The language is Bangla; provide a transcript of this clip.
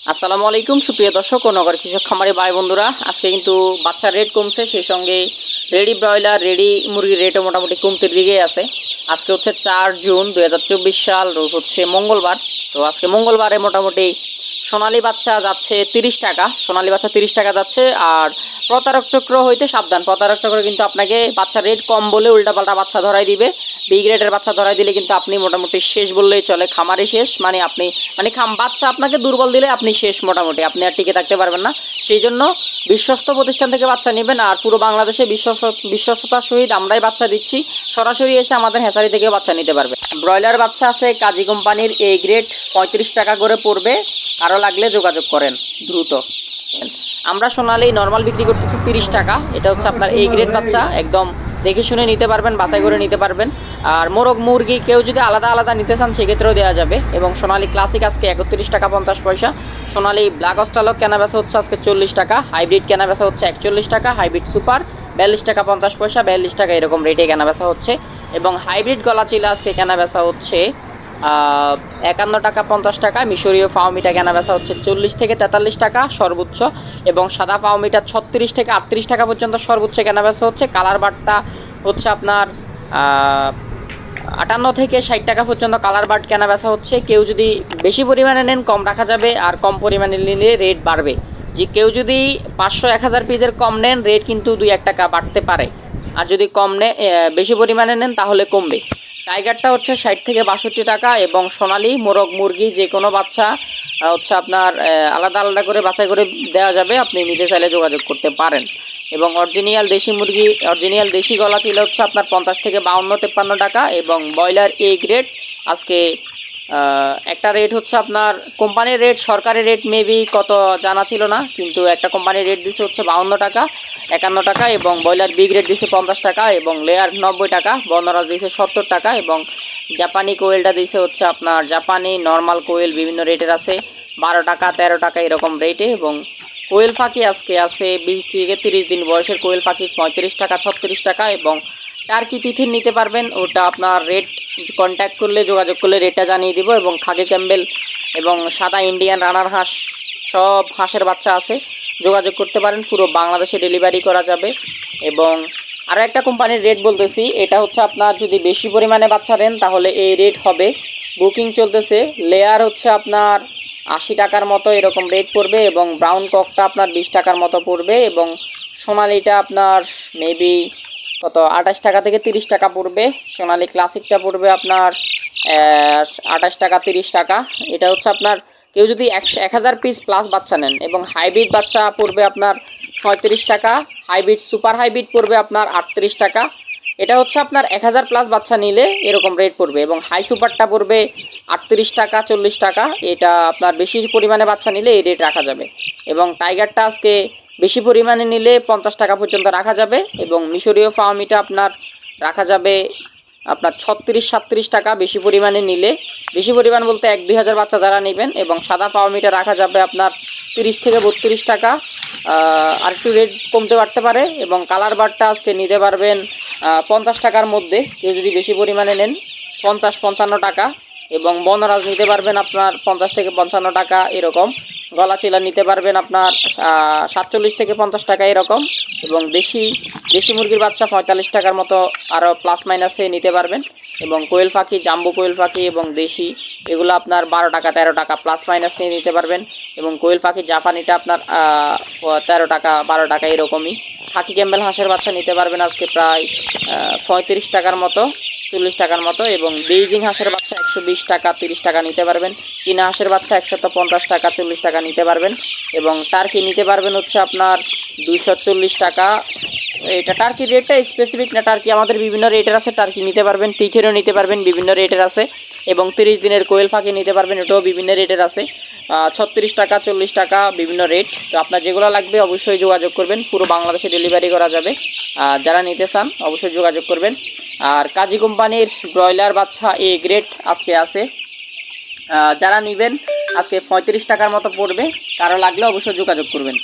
আসসালামু আলাইকুম, সুপ্রিয় দর্শক ও নগর কৃষক খামারি ভাই বন্ধুরা। আজকে কিন্তু বাচ্চার রেট কমছে, সেই সঙ্গে রেডি ব্রয়লার, রেডি মুরগির রেটও মোটামুটি কমতে দিকে আছে। আজকে হচ্ছে চার জুন দু হাজার চব্বিশ সাল, রোজ হচ্ছে মঙ্গলবার। তো আজকে মঙ্গলবারে মোটামুটি সোনালী বাচ্চা যাচ্ছে তিরিশ টাকা, সোনালী বাচ্চা তিরিশ টাকা যাচ্ছে, আর প্রতারক চক্র হইতে সাবধান। প্রতারক চক্র কিন্তু আপনাকে বাচ্চার রেট কম বলে উল্টাপাল্টা বাচ্চা ধরাই দিবে। বি গ্রেডের বাচ্চা ধরাই দিলে কিন্তু আপনি মোটামুটি শেষ বললেই চলে খামারে শেষ। মানে আপনি মানে খাম, বাচ্চা আপনাকে দুর্বল দিলে আপনি শেষ মোটামুটি, আপনি আর টিকে থাকতে পারবেন না। সেই জন্য বিশ্বস্ত প্রতিষ্ঠান থেকে বাচ্চা নেবেন, আর পুরো বাংলাদেশে বিশ্বস্ত, বিশ্বস্ততার সহিত আমরাই বাচ্চা দিচ্ছি। সরাসরি এসে আমাদের হ্যাসারি থেকে বাচ্চা নিতে পারবে। ব্রয়লার বাচ্চা আছে, কাজী কোম্পানির এ গ্রেড পঁয়ত্রিশ টাকা করে পড়বে। আরও লাগলে যোগাযোগ করেন, দ্রুত। আমরা সোনালি নর্মাল বিক্রি করতেছি তিরিশ টাকা। এটা হচ্ছে আপনার এই গ্রেড বাচ্চা, একদম দেখে শুনে নিতে পারবেন, বাছাই করে নিতে পারবেন। আর মোরগ, মুরগি কেউ যদি আলাদা আলাদা নিতে চান, সেক্ষেত্রেও দেওয়া যাবে। এবং সোনালি ক্লাসিক আজকে একত্রিশ টাকা পঞ্চাশ পয়সা। সোনালি ব্ল্যাক অস্টালক কেনা বেচা হচ্ছে আজকে চল্লিশ টাকা। হাইব্রিড কেনা বেচা হচ্ছে একচল্লিশ টাকা হাইব্রিড সুপার বিয়াল্লিশ টাকা পঞ্চাশ পয়সা, বিয়াল্লিশ টাকা এরকম রেটে কেনা বেচা হচ্ছে। এবং হাইব্রিড গলা চিলা আজকে কেনা বেচা হচ্ছে একান্ন টাকা পঞ্চাশ টাকা, মিশরীয় ফাউমিটা কেনা বেচা হচ্ছে চল্লিশ থেকে তেতাল্লিশ টাকা সর্বোচ্চ এবং সাদা ফাউমিটা ছত্রিশ থেকে আটত্রিশ টাকা পর্যন্ত সর্বোচ্চ কেনা বেচা হচ্ছে। কালার বারটা হচ্ছে আপনার আটান্ন থেকে ষাট টাকা পর্যন্ত কালার বার্ড কেনা বেচা হচ্ছে। কেউ যদি বেশি পরিমাণে নেন, কম রাখা যাবে আর কম পরিমাণে নিলে রেট বাড়বে। যে কেউ যদি পাঁচশো, এক হাজার পিসের কম নেন, রেট কিন্তু দুই, এক টাকা বাড়তে পারে। আর যদি কম নে বেশি পরিমাণে নেন তাহলে কমবে। টাইগারটা হচ্ছে ষাট থেকে বাষট্টি টাকা এবং সোনালি, মোরগ, মুরগি, যে কোনো বাচ্চা হচ্ছে আপনার আলাদা আলাদা করে বাছাই করে দেওয়া যাবে, আপনি নিতে চাইলে যোগাযোগ করতে পারেন। এবং অরিজিনাল দেশি মুরগি, অরিজিনাল দেশি গলা ছিল হচ্ছে আপনার পঞ্চাশ থেকে বাউন্ন, তেপ্পান্ন টাকা এবং ব্রয়লার এ গ্রেড আজকে একটা রেট হচ্ছে আপনার কোম্পানির রেট সরকারি রেট মেবি কত জানা ছিল না, কিন্তু একটা কোম্পানির রেট দিছে হচ্ছে বাউন্ন টাকা, একান্ন টাকা এবং ব্রয়লার বিগ গ্রেড দিছে পঞ্চাশ টাকা এবং লেয়ার নব্বই টাকা, বনরাজ দিছে সত্তর টাকা এবং জাপানি কোয়েলটা দিছে হচ্ছে আপনার জাপানি নর্মাল কোয়েল বিভিন্ন রেটের আছে, বারো টাকা, তেরো টাকা এরকম রেটে এবং কোয়েল পাখি আজকে আছে বিশ থেকে তিরিশ দিন বয়সের কোয়েল পাখি পঁয়ত্রিশ টাকা, ছত্রিশ টাকা এবং টার্কি তিথির নিতে পারবেন, ওটা আপনার রেট কন্ট্যাক্ট করলে, যোগাযোগ করলে রেটটা জানিয়ে দিব এবং খাগে ক্যাম্বেল এবং সাদা ইন্ডিয়ান রানার হাঁস সব হাঁসের বাচ্চা আছে, যোগাযোগ করতে পারেন, পুরো বাংলাদেশে ডেলিভারি করা যাবে এবং আরও একটা কোম্পানির রেট বলতেছি, এটা হচ্ছে আপনার যদি বেশি পরিমাণে বাচ্চা নেন, তাহলে এই রেট হবে। বুকিং চলতেছে লেয়ার হচ্ছে আপনার আশি টাকার মতো এরকম রেট পড়বে এবং ব্রাউন ককটা আপনার বিশ টাকার মতো পড়বে এবং সোনালিটা আপনার মেবি কত? আঠাশ টাকা থেকে তিরিশ টাকা পড়বে। সোনালি ক্লাসিকটা পড়বে আপনার আঠাশ টাকা, তিরিশ টাকা। এটা হচ্ছে আপনার, কেউ যদি একশো এক হাজার পিস প্লাস বাচ্চা নেন এবং হাইব্রিড বাচ্চা পড়বে আপনার পঁয়ত্রিশ টাকা হাইব্রিড সুপার হাইব্রিড পড়বে আপনার আটত্রিশ টাকা। এটা হচ্ছে আপনার এক হাজার প্লাস বাচ্চা নিলে এরকম রেট পড়বে এবং হাই সুপারটা পড়বে আটত্রিশ টাকা, চল্লিশ টাকা। এটা আপনার বেশি পরিমাণে বাচ্চা নিলে এই রেট রাখা যাবে। এবং টাইগারটা আজকে বেশি পরিমাণে নিলে পঞ্চাশ টাকা পর্যন্ত রাখা যাবে এবং মিশরীয় ফার্মিটা আপনার রাখা যাবে আপনার ছত্রিশ, সাতত্রিশ টাকা বেশি পরিমাণে নিলে। বেশি পরিমাণ বলতে এক, দুই হাজার বাচ্চা যারা নেবেন এবং সাদা ফার্মিটা রাখা যাবে আপনার তিরিশ থেকে বত্রিশ টাকা। আর একটু রেট কমতে পারতে পারে এবং কালার বারটা আজকে নিতে পারবেন পঞ্চাশ টাকার মধ্যে। কেউ যদি বেশি পরিমাণে নেন, পঞ্চাশ, পঞ্চান্ন টাকা এবং বনরাজ নিতে পারবেন আপনার পঞ্চাশ থেকে পঞ্চান্ন টাকা এরকম। গলা চিলা নিতে পারবেন আপনার সাতচল্লিশ থেকে পঞ্চাশ টাকা এরকম এবং দেশি দেশি মুরগির বাচ্চা পঁয়তাল্লিশ টাকার মতো আরও প্লাস মাইনাসে নিতে পারবেন এবং কোয়েল পাখি, জাম্বু কোয়েল পাখি এবং দেশি, এগুলো আপনার বারো টাকা, তেরো টাকা প্লাস মাইনাস নিয়ে নিতে পারবেন এবং কোয়েল পাখি জাপানিটা আপনার তেরো টাকা, বারো টাকা এরকমই। খাকি ক্যাম্বেল হাঁসের বাচ্চা নিতে পারবেন আজকে প্রায় পঁয়ত্রিশ টাকার মতো, চল্লিশ টাকার মতো এবং বেইজিং হাঁসের একশো বিশ টাকা, তিরিশ টাকা নিতে পারবেন। চীনা হাঁসের বাচ্চা একশত পঞ্চাশ টাকা, চল্লিশ টাকা নিতে পারবেন। এবং টার্কি নিতে পারবেন হচ্ছে আপনার দুইশো চল্লিশ টাকা। এটা টার্কি রেটটা স্পেসিফিক না, টার্কি আমাদের বিভিন্ন রেটের আছে, টার্কি নিতে পারবেন তিথেরও নিতে পারবেন বিভিন্ন রেটের আছে। এবং তিরিশ দিনের কোয়েল ফাঁকি নিতে পারবেন, এটাও বিভিন্ন রেটের আছে। ছত্রিশ টাকা, চল্লিশ টাকা বিভিন্ন রেট। তো আপনার যেগুলো লাগবে অবশ্যই যোগাযোগ করবেন, পুরো বাংলাদেশে ডেলিভারি করা যাবে। যারা নিতে চান, অবশ্যই যোগাযোগ করবেন। আর কাজী কোম্পানির ব্রয়লার বাচ্চা এ গ্রেড আজকে আছে। যারা নেবেন, আজকে পঁয়ত্রিশ টাকার মতো পড়বে। কারও লাগলে অবশ্যই যোগাযোগ করবেন।